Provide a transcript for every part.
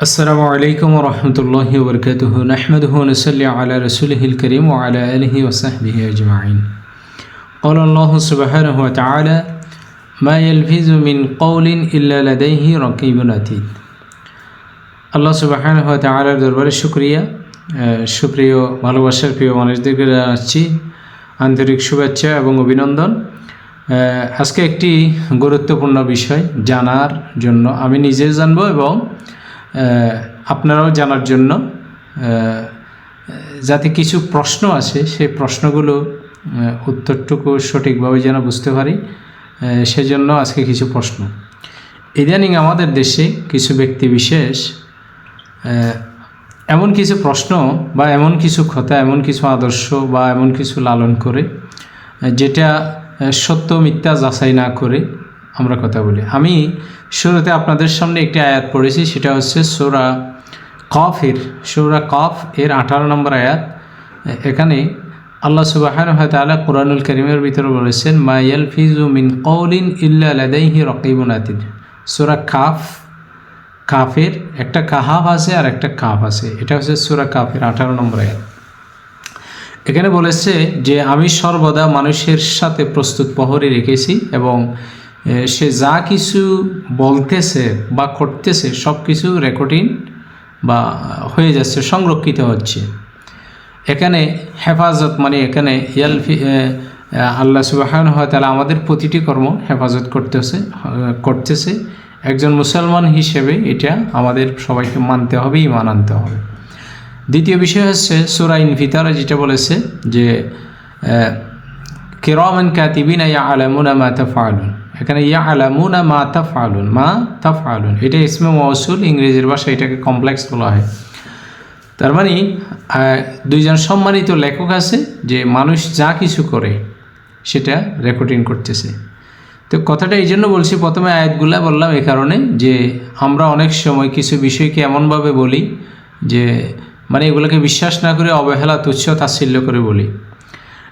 السلام عليكم ورحمة الله وبركاته نحمده ونصلي على رسوله الكريم وعلى آله وصحبه أجمعين قال الله سبحانه وتعالى ما يلفظ من قول إلا لديه رقيب عتيد আল্লাহ সুবাহান হাত তাআলার দরবারে শুক্রিয়া আহ, সুপ্রিয় ভালোবাসার প্রিয় মানুষদেরকে জানাচ্ছি আন্তরিক শুভেচ্ছা এবং অভিনন্দন আহ, আজকে একটি গুরুত্বপূর্ণ বিষয় জানার জন্য আমি নিজে জানবো এবং আহ, আপনারাও জানার জন্য যাতে কিছু প্রশ্ন আছে সেই প্রশ্নগুলো উত্তরটুকু সঠিকভাবে যেন বুঝতে পারি সেজন্য আজকে কিছু প্রশ্ন। ইদানিং আমাদের দেশে কিছু ব্যক্তি বিশেষ এমন কিছু প্রশ্ন বা এমন কিছু কথা, এমন কিছু আদর্শ বা এমন কিছু লালন করে, যেটা সত্য মিথ্যা যাচাই না করে আমরা কথা বলি। আমি শুরুতে আপনাদের সামনে একটি আয়াত পড়েছি, সেটা হচ্ছে সোরা কফের। সোরা কফ এর আঠারো নম্বর আয়াত। এখানে আল্লাহ সুবাহান তাআলা কোরআনুল করিমের ভিতরে বলেছেন মাইয়াল ফিজু মিন কৌলিন ইল্লা লাদাইহি রকিবুন আতিদ সোরা কাফ, কাফের, একটা কাহাফ আছে আর একটা কাফ আছে। এটা হচ্ছে সুরা কাফের আঠারো নম্বর আয়াত। এখানে বলেছে যে, আমি সর্বদা মানুষের সাথে প্রস্তুত প্রহরে রেখেছি এবং সে যা কিছু বলতেছে বা করতেছে সব কিছু রেকর্ডিং বা হয়ে যাচ্ছে, সংরক্ষিত হচ্ছে। এখানে হেফাজত মানে এখানে ইয়ালফি আল্লাহ সুবাহান হয় তাহলে আমাদের প্রতিটি কর্ম হেফাজত করতেছে করতেছে। একজন মুসলমান হিসেবে এটা আমাদের সবাইকে মানতে হবে ইমান আনতে হবে। দ্বিতীয় বিষয় হচ্ছে সুরা ইনফিতারা, যেটা বলেছে যে কেরমান কাতিবিনা ইয়া আলামুনা মা তাফআলুন এখানে ইয়া আলামুনা মা তাফআলুন মা তাফআলুন। এটা ইসমে মৌসুল ইংরেজির ভাষায় এটাকে কমপ্লেক্স বলা হয়। তার মানে দুইজন সম্মানিত লেখক আছে যে মানুষ যা কিছু করে, সেটা রেকর্ডিং করতেছে। তো কথাটা এই জন্য বলছি, প্রথমে আয়াতগুলা বললাম এই কারণে যে আমরা অনেক সময় কিছু বিষয়কে এমনভাবে বলি যে মানে এগুলোকে বিশ্বাস না করে অবহেলা, তুচ্ছ, তাচ্ছিল্য করে বলি।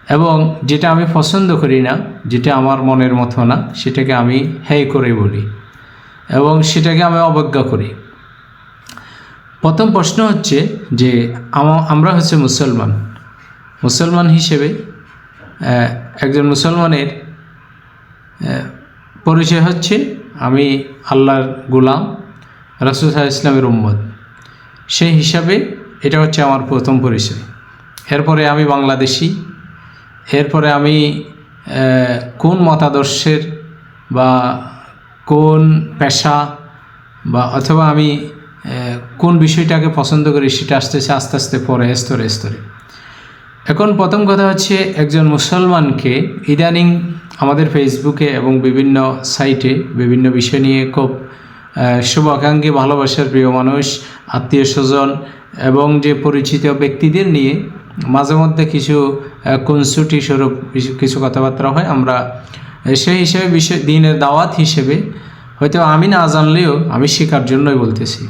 এবং যেটা আমি পছন্দ করি না, যেটা আমার মনের মতো না, সেটাকে আমি হ্যাই করে বলি এবং সেটাকে আমি অবজ্ঞা করি। প্রথম প্রশ্ন হচ্ছে যে আম- আমরা হচ্ছে মুসলমান। মুসলমান হিসেবে একজন মুসলমানের পরিচয় হচ্ছে আমি আল্লাহর গোলাম, রাসুল ইসলামের উম্মদ সেই হিসাবে এটা হচ্ছে আমার প্রথম পরিচয়। এরপরে আমি বাংলাদেশি এরপরে আমি কোন মতাদর্শের বা কোন পেশা বা অথবা আমি কোন বিষয়টাকে পছন্দ করি সেটা আসতেছে আস্তে আস্তে পরে, স্তরে স্তরে। এখন প্রথম কথা হচ্ছে একজন মুসলমানকে ইদানিং আমাদের ফেসবুকে এবং বিভিন্ন সাইটে বিভিন্ন বিষয় নিয়ে খুব শুভাকাঙ্ক্ষী, ভালোবাসার প্রিয় মানুষ, আত্মীয় স্বজন এবং যে পরিচিত ব্যক্তিদের নিয়ে মাঝে মধ্যে কিছু কুনসুটি স্বরূপ কিছু- কথাবার্তা হয়। আমরা সেই হিসেবে বিষয়, দিনের দাওয়াত হিসেবে হয়তো আমি না জানলেও আমি শেখার জন্যই বলতেছি।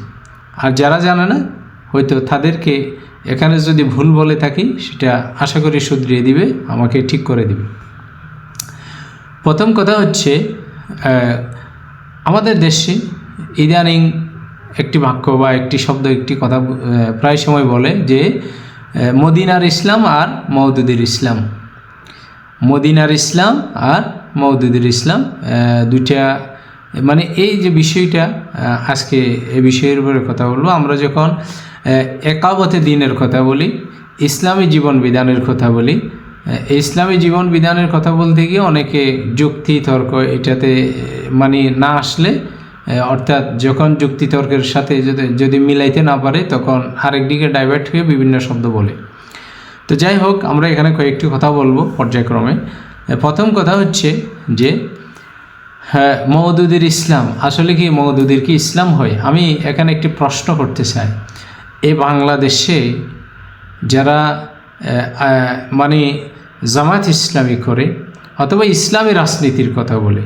আর যারা জানে না, হয়তো তাদেরকে এখানে যদি ভুল বলে থাকি, সেটা আশা করি শুধরিয়ে দিবে, আমাকে ঠিক করে দিবে। প্রথম কথা হচ্ছে আমাদের দেশে ইদানিং একটি বাক্য বা একটি শব্দ, একটি কথা প্রায় সময় বলে যে মদিনার ইসলাম আর মৌদুদির ইসলাম। মদিনার ইসলাম আর মৌদুদির ইসলাম দুইটা মানে এই যে বিষয়টা আজকে এ বিষয়ের উপরে কথা বলব। আমরা যখন একাবতে দিনের কথা বলি, ইসলামী জীবন বিধানের কথা বলি ইসলামী জীবন বিধানের কথা বলতে গিয়ে অনেকে যুক্তি, তর্ক এটাতে মানে না আসলে অর্থাৎ যখন যুক্তিতর্কের সাথে যদি যদি মিলাইতে না পারে, তখন আরেক দিকে ডাইভার্ট হয়ে বিভিন্ন শব্দ বলে। তো যাই হোক, আমরা এখানে কয়েকটি কথা বলব পর্যায়ক্রমে। প্রথম কথা হচ্ছে যে হ্যাঁ মৌদুদির ইসলাম। আসলে কি মৌদুদির কি ইসলাম হয়? আমি এখানে একটি প্রশ্ন করতে চাই। এ বাংলাদেশে যারা মানে জামাত ইসলামী করে, অথবা ইসলামী রাজনীতির কথা বলে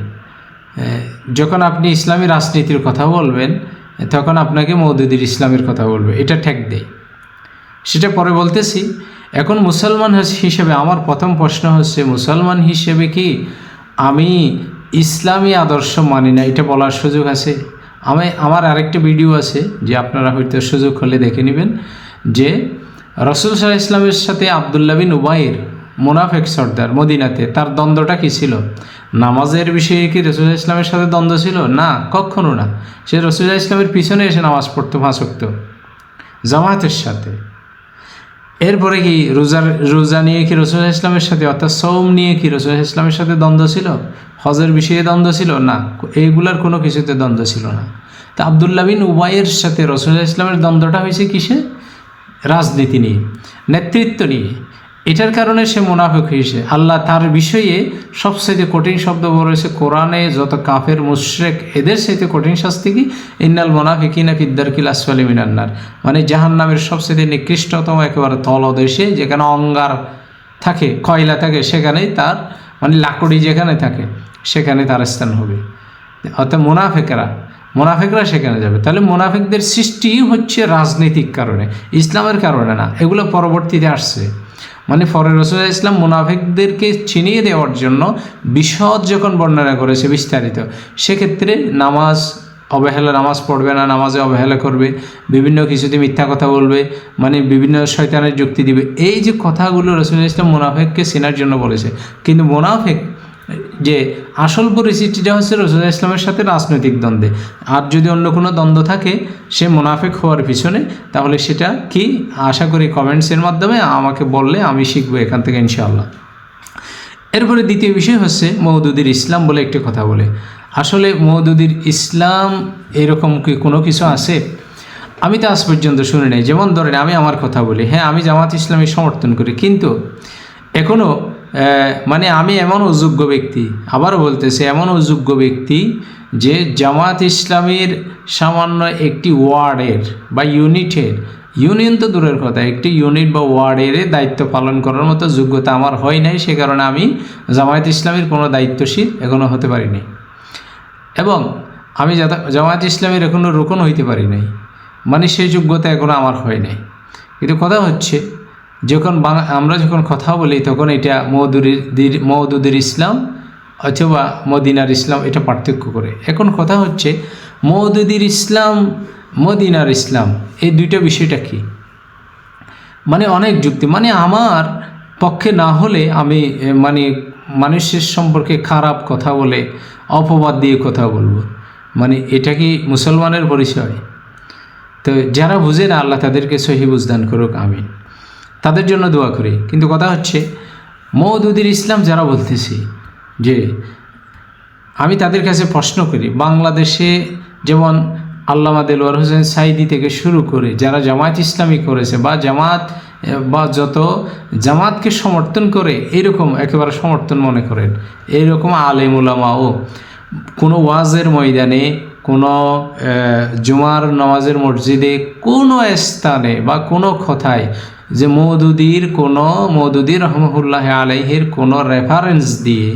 যখন আপনি ইসলামী রাজনীতির কথা বলবেন, তখন আপনাকে মৌদুদির ইসলামের কথা বলবে। এটা ঠেক দেয় সেটা পরে বলতেছি, এখন মুসলমান হিসেবে আমার প্রথম প্রশ্ন হচ্ছে, মুসলমান হিসেবে কি আমি ইসলামী আদর্শ মানি না? এটা বলার সুযোগ আছে। আমি, আমার আরেকটা ভিডিও আছে, যে আপনারা হয়তো সুযোগ হলে দেখে নেবেন, যে রসুল সাল্লাহ ইসলামের সাথে আবদুল্লা বিন উবাইর মুনাফেক সর্দার মদিনাতে তার দ্বন্দ্বটা কী ছিল? নামাজের বিষয়ে কি রসুল ইসলামের সাথে দ্বন্দ্ব ছিল? না, কখনো না। সে রসুল ইসলামের পিছনে এসে নামাজ পড়তো ফাঁসক্ত জামাতের সাথে। এরপরে কি রোজার, রোজা নিয়ে কি রসুল ইসলামের সাথে, অর্থাৎ সৌম নিয়ে কি রসুল ইসলামের সাথে দ্বন্দ্ব ছিল? হজের বিষয়ে দ্বন্দ্ব ছিল? না, এইগুলার কোনো কিছুতে দ্বন্দ্ব ছিল না। তা আবদুল্লা বিন উবাইয়ের সাথে রসুল ইসলামের দ্বন্দ্বটা হয়েছে কিসে? রাজনীতি নিয়ে, নেতৃত্ব নিয়ে। এটার কারণে সে মুনাফিক হয়েছে আল্লাহ তার বিষয়ে সবচাইতে কঠিন শব্দ বলেছে, কোরআনে যত কাফের, মুশ্রেক, এদের সাথে কঠিন শাস্তি কি? ইন্নাল মোনাফিকিনা ফিদ্দারকিল আসফালি মিনান্নার মানে জাহান নামের সবচেয়ে নিকৃষ্টতম একেবারে তলদেশে যেখানে অঙ্গার থাকে, কয়লা থাকে, সেখানেই তার মানে লাকড়ি যেখানে থাকে, সেখানে তার স্থান হবে। অর্থাৎ মুনাফেকরা, মোনাফেকরা সেখানে যাবে। তাহলে মোনাফেকদের সৃষ্টি হচ্ছে রাজনৈতিক কারণে, ইসলামের কারণে না, এগুলো পরবর্তীতে আসছে। মানে ফরে রসুল ইসলাম মুনাফিকদেরকে চিনিয়ে দেওয়ার জন্য বিশদ যখন বর্ণনা করেছে বিস্তারিত, সেক্ষেত্রে নামাজ অবহেলা, নামাজ পড়বে না, নামাজে অবহেলা করবে, বিভিন্ন কিছুতে মিথ্যা কথা বলবে মানে বিভিন্ন শয়তানের যুক্তি দিবে। এই যে কথাগুলো রসুল ইসলাম মুনাফেককে চেনার জন্য বলেছে, কিন্তু মুনাফেক যে আসল পরিস্থিতিটা হচ্ছে রসুল ইসলামের সাথে রাজনৈতিক দ্বন্দ্বে। আর যদি অন্য কোনো দ্বন্দ্ব থাকে, সে মুনাফেক হওয়ার পিছনে, তাহলে সেটা কি? আশা করি কমেন্টসের মাধ্যমে আমাকে বললে আমি শিখব এখান থেকে ইনশাআল্লাহ। এরপরে দ্বিতীয় বিষয় হচ্ছে মৌদুদির ইসলাম বলে একটি কথা বলে। আসলে মৌদুদির ইসলাম এরকম কি কোনো কিছু আছে? আমি তো আজ পর্যন্ত শুনি নাই। যেমন ধরেন আমি আমার কথা বলি। হ্যাঁ আমি জামাত ইসলামী সমর্থন করি। কিন্তু এখনও মানে আমি এমন অযোগ্য ব্যক্তি আবারও বলতেছে, এমন অযোগ্য ব্যক্তি যে জামাত ইসলামীর সামান্য একটি ওয়ার্ডের বা ইউনিটের, ইউনিয়ন তো দূরের কথা, একটি ইউনিট বা ওয়ার্ডের দায়িত্ব পালন করার মতো যোগ্যতা আমার হয় নাই, সে কারণে আমি জামায়াত ইসলামীর কোনো দায়িত্বশীল এখনও হতে পারিনি। এবং আমি জামায়াত ইসলামের এখনও রোকন হইতে পারি নাই মানে সেই যোগ্যতা এখনও আমার হয় নাই। কিন্তু কথা হচ্ছে যখন আমরা যখন কথা বলি, তখন এটা মৌদুরির মৌদুদের ইসলাম অথবা মদিনার ইসলাম, এটা পার্থক্য করে। এখন কথা হচ্ছে, মৌদুদির ইসলাম, মদিনার ইসলাম, এই দুইটা বিষয়টা কি? মানে অনেক যুক্তি। মানে আমার পক্ষে না হলে আমি মানে মানুষের সম্পর্কে খারাপ কথা বলে, অপবাদ দিয়ে কথা বলব। মানে এটা কি মুসলমানের পরিচয়? তো যারা বুঝে না, আল্লাহ তাদেরকে সহি বুঝদান করুক, আমিন। তাদের জন্য দোয়া করি। কিন্তু কথা হচ্ছে মৌদুদির ইসলাম যারা বলতেছি যে, আমি তাদের কাছে প্রশ্ন করি, বাংলাদেশে যেমন আল্লামা দেলোয়ার হোসেন সাইদি থেকে শুরু করে যারা জামায়াত ইসলামী করেছে বা জামাত, বা যত জামাতকে সমর্থন করে, এরকম একেবারে সমর্থন মনে করেন। এইরকম আলেমুলামাও কোনো ওয়াজের ময়দানে, কোনো জুমার নামাজের মসজিদে কোনো স্থানে বা কোনো কথায় যে মৌদুদির কোনো, মৌদুদির রহমহুল্লাহ আলাইহের কোনো রেফারেন্স দিয়ে,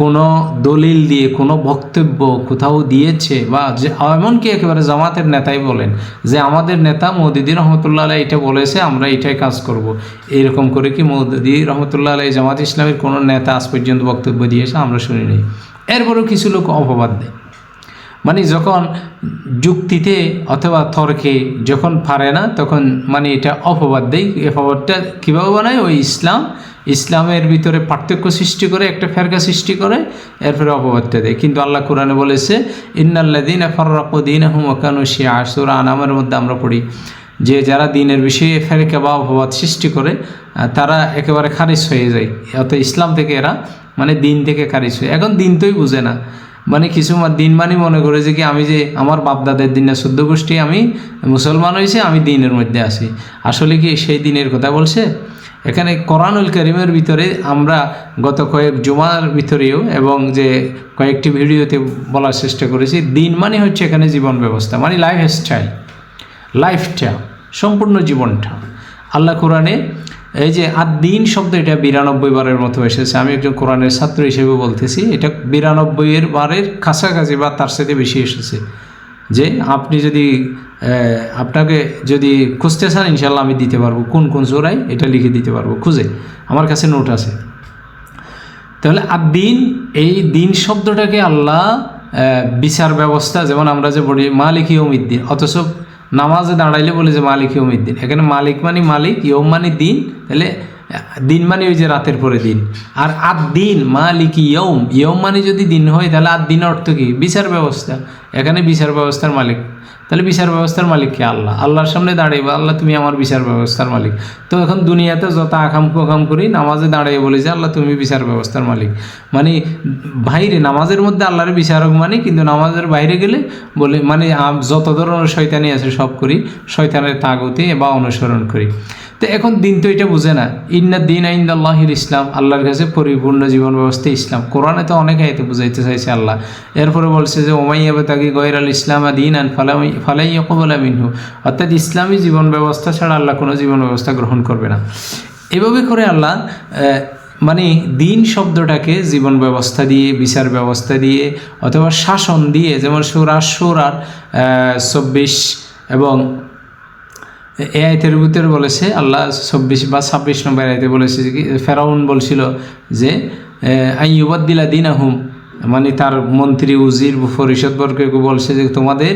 কোনো দলিল দিয়ে, কোনো বক্তব্য কোথাও দিয়েছে বা যে, এমনকি একেবারে জামাতের নেতাই বলেন যে আমাদের নেতা মৌদুদি রহমতুল্লাহ আলাই এটা বলেছে, আমরা এটাই কাজ করব। এরকম করে কি মৌদুদি রহমতুল্লাহ আলাই জামাত ইসলামের কোনো নেতা আজ পর্যন্ত বক্তব্য দিয়েছে, আমরা শুনি নেই এরপরেও কিছু লোক অপবাদ দেয় মানে যখন যুক্তিতে অথবা তর্কে যখন পারে না, তখন মানে এটা অপবাদ দেয় অপবাদটা কীভাবে বানায়? ওই ইসলাম, ইসলামের ভিতরে পার্থক্য সৃষ্টি করে, একটা ফেরকা সৃষ্টি করে, এরপরে অপবাদটা দেয়। কিন্তু আল্লাহ কোরআনে বলেছে ইন্নাল্লাদিন ফররাকুদ্দিন হুমকানু শিয়া সুরা আনামের মধ্যে আমরা পড়ি, যে যারা দিনের বিষয়ে ফেরকা বা অপবাদ সৃষ্টি করে তারা একেবারে খারিজ হয়ে যায়। অর্থাৎ ইসলাম থেকে এরা মানে দিন থেকে খারিজ হয় এখন দিন তোই বুঝে না। মানে কিছু দিন মানে মনে করে যে কি আমি যে আমার বাপদাদের দিনে শুদ্ধ গোষ্ঠী আমি মুসলমান হয়েছে, আমি দিনের মধ্যে আছি। আসলে কি সেই দিনের কথা বলছে? এখানে কোরআনুল করিমের ভিতরে আমরা গত কয়েক জুমার ভিতরেও এবং যে কয়েকটি ভিডিওতে বলার চেষ্টা করেছি, দিন মানে হচ্ছে এখানে জীবন ব্যবস্থা মানে লাইফ স্টাইল লাইফটা সম্পূর্ণ জীবনটা। আল্লাহ কোরআনে এই যে আর দিন শব্দ, এটা বিরানব্বই বারের মতো এসেছে। আমি একজন কোরআনের ছাত্র হিসেবে বলতেছি, এটা বিরানব্বইয়ের বারের কাছাকাছি বা তার সাথে বেশি এসেছে। যে আপনি যদি আপনাকে যদি খুঁজতে চান ইনশাল্লাহ আমি দিতে পারব। কোন কোন জোড়াই এটা লিখে দিতে পারব। খুঁজে। আমার কাছে নোট আছে। তাহলে আর দিন, এই দিন শব্দটাকে আল্লাহ বিচার ব্যবস্থা, যেমন আমরা যে বলি মা মালিক ইয়মিদ্দিন অথচ নামাজে দাঁড়াইলে বলে যে মালিক ইয়মিদ্দিন এখানে মালিক মানে মালিক ইয়ম মানে দিন তাহলে দিন মানে ওই যে রাতের পরে দিন। আর আদ দিন, মালিক ইয়ম ইয়ম মানে যদি দিন হয়, তাহলে আদ দিন অর্থ কি? বিচার ব্যবস্থা। এখানে বিচার ব্যবস্থার মালিক। তাহলে বিচার ব্যবস্থার মালিক কে? আল্লাহ। আল্লাহর সামনে দাঁড়াইবা। আল্লাহ, তুমি আমার বিচার ব্যবস্থার মালিক। তো এখন দুনিয়াতে যত আকাম কুকাম করি, নামাজে দাঁড়িয়ে বলি যে, আল্লাহ, তুমি বিচার ব্যবস্থার মালিক। মানে বাইরে, নামাজের মধ্যে আল্লাহর বিচারক মানে কিন্তু নামাজের বাইরে গেলে বলে মানে যত ধরনের শয়তানি আছে, সব করি। শয়তানের তাগতি বা অনুসরণ করি। তো এখন দিন তো এটা বুঝে না। ইন্না দিন আইন আল্লাহির ইসলাম, আল্লাহর কাছে পরিপূর্ণ জীবন ব্যবস্থা ইসলাম। কোরআনে তো অনেক আয়তে বুঝাইতে চাইছে আল্লাহ। এরপরে বলছে যে ওমাইয়াবে তাকে গয়ের আল ইসলাম দিন আন ফালাই ফালাই মিনহু। অর্থাৎ ইসলামী জীবন ব্যবস্থা ছাড়া আল্লাহ কোনো জীবন ব্যবস্থা গ্রহণ করবে না। এভাবে করে আল্লাহ মানে দিন শব্দটাকে জীবন ব্যবস্থা দিয়ে, বিচার ব্যবস্থা দিয়ে, অথবা শাসন দিয়ে, যেমন সুরা সুরার চব্বিশ এবং এ আয়তের ভিতরে বলেছে, আল্লাহ চব্বিশ বা ছাব্বিশ নম্বর আয়তে বলেছে ফেরাউন বলছিল যে আইয়ুবাদ্দিলা দিন আহুম মানে তার মন্ত্রী, উজির পরিষদবর্গকে বলছে যে, তোমাদের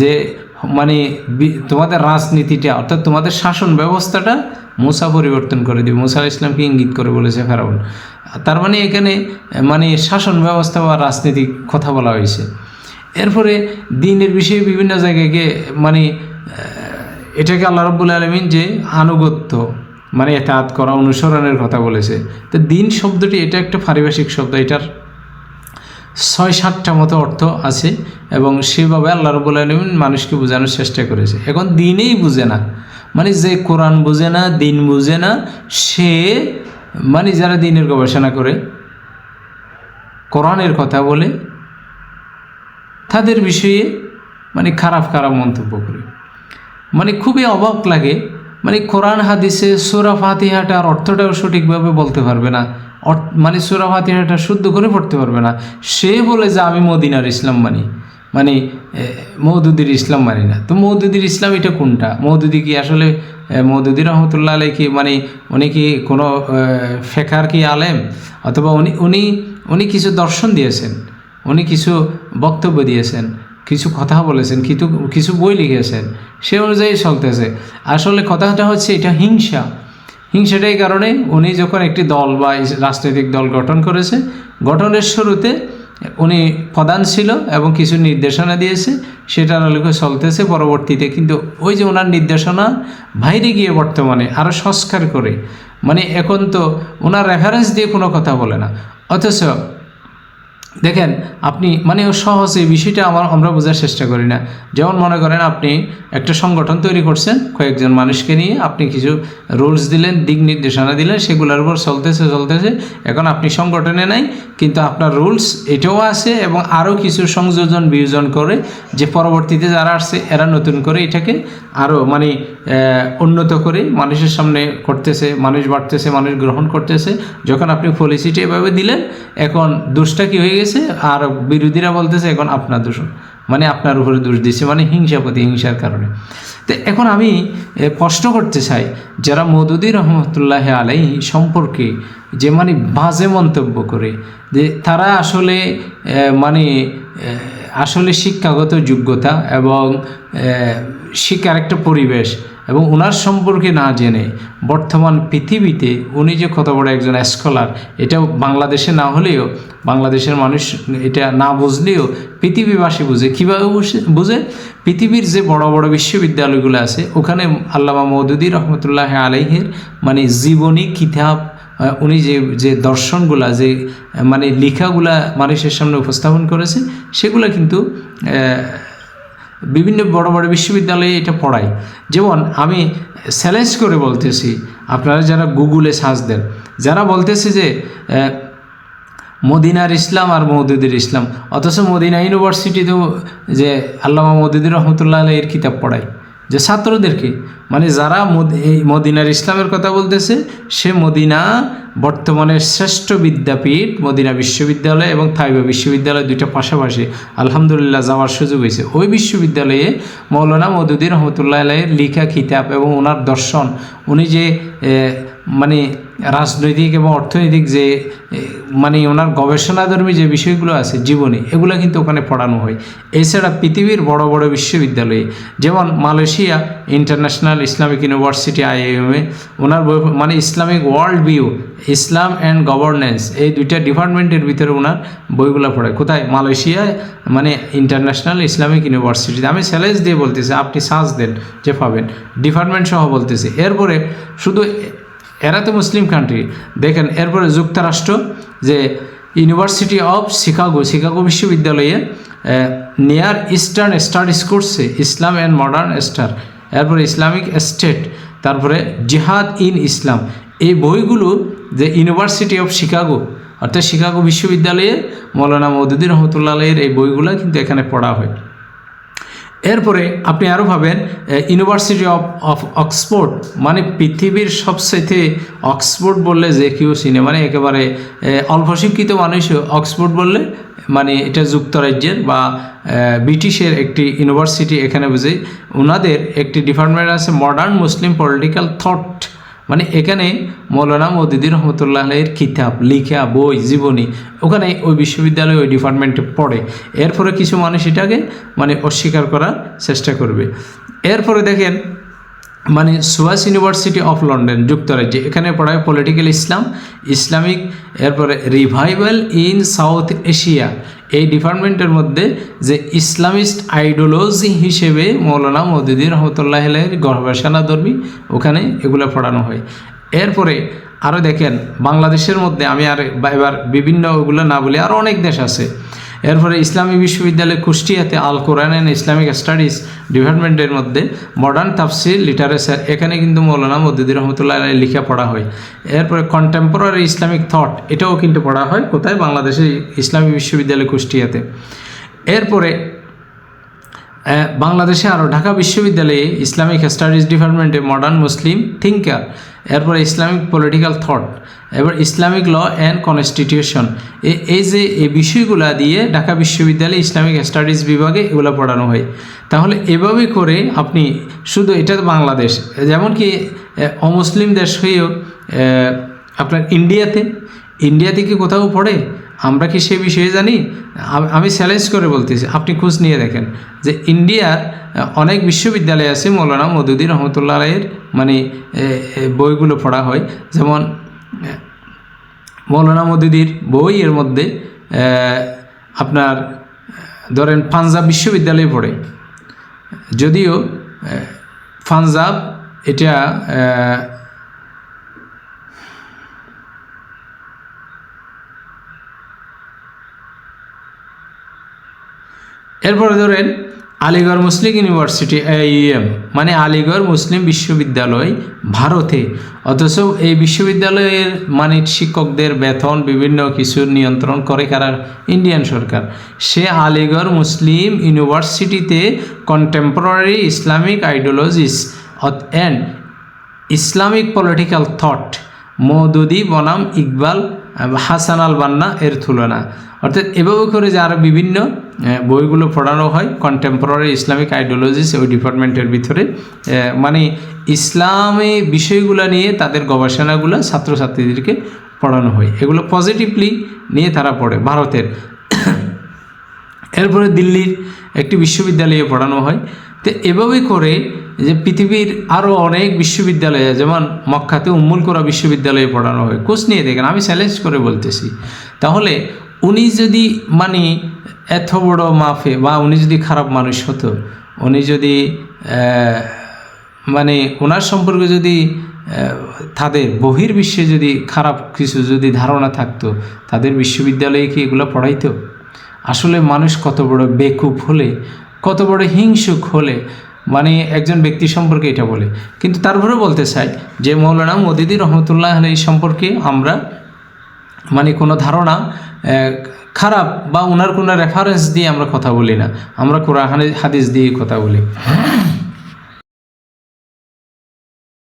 যে মানে তোমাদের রাজনীতিটা, অর্থাৎ তোমাদের শাসন ব্যবস্থাটা মুসা পরিবর্তন করে দিবে। মুসা ইসলামকে ইঙ্গিত করে বলেছে ফেরাউন। তার মানে এখানে মানে শাসন ব্যবস্থা বা রাজনীতিক কথা বলা হয়েছে। এরপরে দিনের বিষয়ে বিভিন্ন জায়গায় গিয়ে মানে এটাকে আল্লাহ রব্বুল আলমিন যে আনুগত্য মানে এতাত করা, অনুসরণের কথা বলেছে। তো দিন শব্দটি এটা একটা পারিভাষিক শব্দ, এটার ছয় সাতটা মতো অর্থ আছে এবং সেভাবে আল্লাহ রবুল আলমিন মানুষকে বোঝানোর চেষ্টা করেছে। এখন দিনেই বুঝে না মানে যে কোরআন বুঝে না, দিন বুঝে না, সে মানে যারা দিনের গবেষণা করে, কোরআনের কথা বলে, তাদের বিষয়ে মানে খারাপ খারাপ মন্তব্য করে। মানে খুবই অবাক লাগে। মানে কোরআন, হাদিসে সুরা ফাতিহাটার অর্থটাও সঠিকভাবে বলতে পারবে না। মানে সুরা ফাতিহাটা শুদ্ধ করে পড়তে পারবে না। সে বলে যে আমি মদিনার ইসলাম মানি। মানে মৌদুদির ইসলাম মানি না। তো মৌদুদির ইসলাম এটা কোনটা? মৌদুদি কি আসলে মৌদুদি রহমতুল্লাহ আলাই কি মানে উনি কি কোনো ফেকার কি আলেম? অথবা উনি উনি উনি কিছু দর্শন দিয়েছেন। উনি কিছু বক্তব্য দিয়েছেন। কিছু কথা বলেছেন, কিছু কিছু বই লিখেছেন, সে অনুযায়ী চলতেছে। আসলে কথাটা হচ্ছে এটা হিংসা। হিংসাটাই কারণে উনি যখন একটি দল বা রাজনৈতিক দল গঠন করেছে, গঠনের শুরুতে উনি প্রধান ছিল এবং কিছু নির্দেশনা দিয়েছে সেটার আলোকে চলতেছে পরবর্তীতে। কিন্তু ওই যে ওনার নির্দেশনা বাইরে গিয়ে বর্তমানে আরও সংস্কার করে মানে এখন তো ওনার রেফারেন্স দিয়ে কোনো কথা বলে না। অথচ দেখেন, আপনি মানে সহজ এই বিষয়টা আমার, আমরা বোঝার চেষ্টা করি না। যেমন মনে করেন আপনি একটা সংগঠন তৈরি করছেন, কয়েকজন মানুষকে নিয়ে আপনি কিছু রুলস দিলেন, দিক নির্দেশনা দিলেন, সেগুলোর উপর চলতেছে চলতেছে। এখন আপনি সংগঠনে নাই, কিন্তু আপনার রুলস এটাও আছে এবং আরও কিছু সংযোজন বিয়োজন করে যে পরবর্তীতে যারা আসছে, এরা নতুন করে এটাকে আরও মানে উন্নত করে মানুষের সামনে করতেছে, মানুষ বাড়তেছে, মানুষ গ্রহণ করতেছে। যখন আপনি পলিসিটি এভাবে দিলেন, এখন দোষটা কি হয়ে গেছে? আর বিরোধীরা বলতেছে, এখন আপনার দোষ। মানে আপনার উপরে দোষ দিচ্ছে মানে হিংসা প্রতি হিংসার কারণে। তো এখন আমি প্রশ্ন করতে চাই, যারা মদুদি রহমতুল্লাহ আলাই সম্পর্কে যে মানে বাজে মন্তব্য করে, যে তারা আসলে মানে আসলে শিক্ষাগত যোগ্যতা এবং শিক্ষার একটা পরিবেশ এবং ওনার সম্পর্কে না জেনে বর্তমান পৃথিবীতে উনি যে কত বড় একজন স্কলার এটাও বাংলাদেশে না হলেও, বাংলাদেশের মানুষ এটা না বুঝলেও পৃথিবীবাসী বুঝে। কীভাবে বুঝে- পৃথিবীর যে বড় বড় বিশ্ববিদ্যালয়গুলো আছে, ওখানে আল্লামা মৌদুদি রহমতুল্লাহ আলাইহের মানে জীবনী, কিতাব উনি যে যে দর্শনগুলা, যে মানে লেখাগুলা মানুষের সামনে উপস্থাপন করেছে, সেগুলো কিন্তু বিভিন্ন বড় বড় বিশ্ববিদ্যালয়ে এটা পড়াই যেমন আমি চ্যালেঞ্জ করে বলতেছি, আপনারা যারা গুগলে সার্চ দেন, যারা বলতেছে যে মদিনার ইসলাম আর মৌদুদির ইসলাম, অথচ মদিনা ইউনিভার্সিটিতেও যে আল্লামা মদুদুর রহমতুল্লাহ এর কিতাব পড়ায়। যে ছাত্রদেরকে মানে যারা মদিনার ইসলামের কথা বলতেছে, সে মদিনা বর্তমানের শ্রেষ্ঠ বিদ্যাপীঠ, মদিনা বিশ্ববিদ্যালয় এবং থাইবা বিশ্ববিদ্যালয় দুইটা পাশাপাশি আলহামদুলিল্লাহ যাওয়ার সুযোগ হয়েছে। ওই বিশ্ববিদ্যালয়ে মৌলানা মদুদ্দিন রহমতুল্লাহ আলাইয়ের লিখা খিতাব এবং ওনার দর্শন, উনি যে মানে রাজনৈতিক এবং অর্থনৈতিক যে মানে ওনার গবেষণাধর্মী যে বিষয়গুলো আছে জীবনী, এগুলো কিন্তু ওখানে পড়ানো হয়। এছাড়া পৃথিবীর বড় বড় বিশ্ববিদ্যালয়ে, যেমন Malaysia international Islamic university IMA ওনার বই মানে Islamic world view, Islam and governance, এই দুইটা ডিপার্টমেন্টের ভিতরে ওনার বইগুলো পড়ে কোথায়? মালয়েশিয়ায় মানে ইন্টারন্যাশনাল ইসলামিক ইউনিভার্সিটিতে। আমি স্যালেজ দিয়ে বলতেছি, আপনি সার্চ দেন, যে পাবেন। ডিপার্টমেন্ট সহ বলতেছি। এরপরে শুধু এরা তো মুসলিম কান্ট্রি দেখেন, এরপরে যুক্তরাষ্ট্র, যে ইউনিভার্সিটি অফ শিকাগো শিকাগো বিশ্ববিদ্যালয়ে নিয়ার ইস্টার্ন স্টাডিজ করছে ইসলাম অ্যান্ড মডার্ন স্টার এরপরে ইসলামিক স্টেট তারপরে জিহাদ ইন ইসলাম এই বইগুলো যে ইউনিভার্সিটি অফ শিকাগো অর্থাৎ শিকাগো বিশ্ববিদ্যালয়ে, মৌলানা মৌদুদ্দিন রহমতুল্লাহ এই বইগুলো কিন্তু এখানে পড়া হয়। এরপরে আপনি আরও ভাবেন ইউনিভার্সিটি অফ অফ অক্সফোর্ড মানে পৃথিবীর সবচাইতে অক্সফোর্ড বললে যে কেউ চিনে মানে একেবারে অল্প শিক্ষিত মানুষ অক্সফোর্ড বললে মানে এটা যুক্তরাজ্যের বা ব্রিটিশের একটি ইউনিভার্সিটি এখানে বুঝে। ওনাদের একটি ডিপার্টমেন্ট আছে মডার্ন মুসলিম পলিটিক্যাল থট মানে এখানে মৌলানা মদিদি রহমতুল্লাহ এর কিতাব, লিখা বই, জীবনী, ওখানে ওই বিশ্ববিদ্যালয়ে ওই ডিপার্টমেন্টে পড়ে। এরপরে কিছু মানুষ এটাকে মানে অস্বীকার করার চেষ্টা করবে। এরপরে দেখেন মানে সুয়াস ইউনিভার্সিটি অফ লন্ডন যুক্তরাজ্যে। এখানে পড়ায় পলিটিক্যাল ইসলাম ইসলামিক এরপরে রিভাইভাল ইন সাউথ এশিয়া এই ডিপার্টমেন্টের মধ্যে যে ইসলামিস্ট আইডিওলজি হিসেবে মৌলানা মদুদ্দিন রহমতুল্লাহ গবেষণা ধর্মী ওখানে এগুলো পড়ানো হয়। এরপরে আরও দেখেন, বাংলাদেশের মধ্যে আমি আর এবার বিভিন্ন ওগুলো না বলি আরও অনেক দেশ আছে। এরপরে ইসলামী বিশ্ববিদ্যালয় কুষ্টিয়াতে Al Quran and Islamic studies ডিপার্টমেন্টের মধ্যে মডার্ন তাফসির লিটারেচার এখানে কিন্তু মৌলানা মদ্দুদ্দিন রহমতুল্লাহ আলাই লিখে পড়া হয়। এরপরে কন্টেম্পোরারি ইসলামিক থট এটাও কিন্তু পড়া হয় কোথায়? বাংলাদেশের ইসলামী বিশ্ববিদ্যালয় কুষ্টিয়াতে। এরপরে বাংলাদেশে আরও ঢাকা বিশ্ববিদ্যালয়ে ইসলামিক স্টাডিজ ডিপার্টমেন্টে মডার্ন মুসলিম থিঙ্কার এরপরে ইসলামিক পলিটিক্যাল থট এবার ইসলামিক ল অ্যান্ড কনস্টিটিউশন এই যে, এই বিষয়গুলা দিয়ে ঢাকা বিশ্ববিদ্যালয়ে ইসলামিক স্টাডিজ বিভাগে এগুলো পড়ানো হয়। তাহলে এভাবে করে আপনি শুধু এটা বাংলাদেশ, যেমন কি অমুসলিম দেশ হয়েও আপনার ইন্ডিয়াতে ইন্ডিয়াতে কি কোথাও পড়ে? আমরা কি সে বিষয়ে জানি? আমি চ্যালেঞ্জ করে বলতেছি, আপনি খোঁজ নিয়ে দেখেন যে ইন্ডিয়ার অনেক বিশ্ববিদ্যালয় আছে, মৌলানা মদুদ্দিন রহমতুল্লাহ আলাইয়ের মানে বইগুলো পড়া হয়। যেমন মৌলানা মদুদির বই এর মধ্যে আপনার, ধরেন পাঞ্জাব বিশ্ববিদ্যালয়ে পড়ে। যদিও পাঞ্জাব এটা এরপরে ধরেন আলিগড় মুসলিম ইউনিভার্সিটি এইএম মানে আলিগড় মুসলিম বিশ্ববিদ্যালয় ভারতে। অথচ এই বিশ্ববিদ্যালয়ের মানে শিক্ষকদের বেতন বিভিন্ন কিছু নিয়ন্ত্রণ করে কারা? ইন্ডিয়ান সরকার। সে আলিগড় মুসলিম ইউনিভার্সিটিতে contemporary Islamic ideologies and Islamic political thought Maududi বনাম ইকবাল হাসান আল বান্না এর তুলনা। অর্থাৎ এভাবে করে যে আরও বিভিন্ন বইগুলো পড়ানো হয় কন্টেম্পোরারি ইসলামিক আইডিওলজিস ওই ডিপার্টমেন্টের ভিতরে মানে ইসলামী বিষয়গুলো নিয়ে তাদের গবেষণাগুলো ছাত্রছাত্রীদেরকে পড়ানো হয়। এগুলো পজিটিভলি নিয়ে তারা পড়ে ভারতের। এরপরে দিল্লির একটি বিশ্ববিদ্যালয়ে পড়ানো হয়। তো এভাবে করে যে পৃথিবীর আরও অনেক বিশ্ববিদ্যালয়ে যেমন মক্কাতে উম্মুল করা বিশ্ববিদ্যালয়ে পড়ানো হয়। কোচ নিয়ে দেখেন, আমি চ্যালেঞ্জ করে বলতেছি। তাহলে উনি যদি মানে এত বড় মাফে বা উনি যদি খারাপ মানুষ হতো, উনি যদি মানে ওনার সম্পর্কে যদি তাদের বহির্বিশ্বে যদি খারাপ কিছু যদি ধারণা থাকতো, তাদের বিশ্ববিদ্যালয়ে কি এগুলো পড়াইতো? আসলে মানুষ কত বড় বেকুব হলে, কত বড় হিংসুক হলে মানে একজন ব্যক্তি সম্পর্কে এটা বলে। কিন্তু তারপরে বলতে চাই যে, মৌলানা মদিদি রহমতুল্লাহ এই সম্পর্কে আমরা মানে কোনো ধারণা খারাপ বা ওনার কোনো রেফারেন্স দিয়ে আমরা কথা বলি না। আমরা কোরআন হাদিস দিয়ে কথা বলি।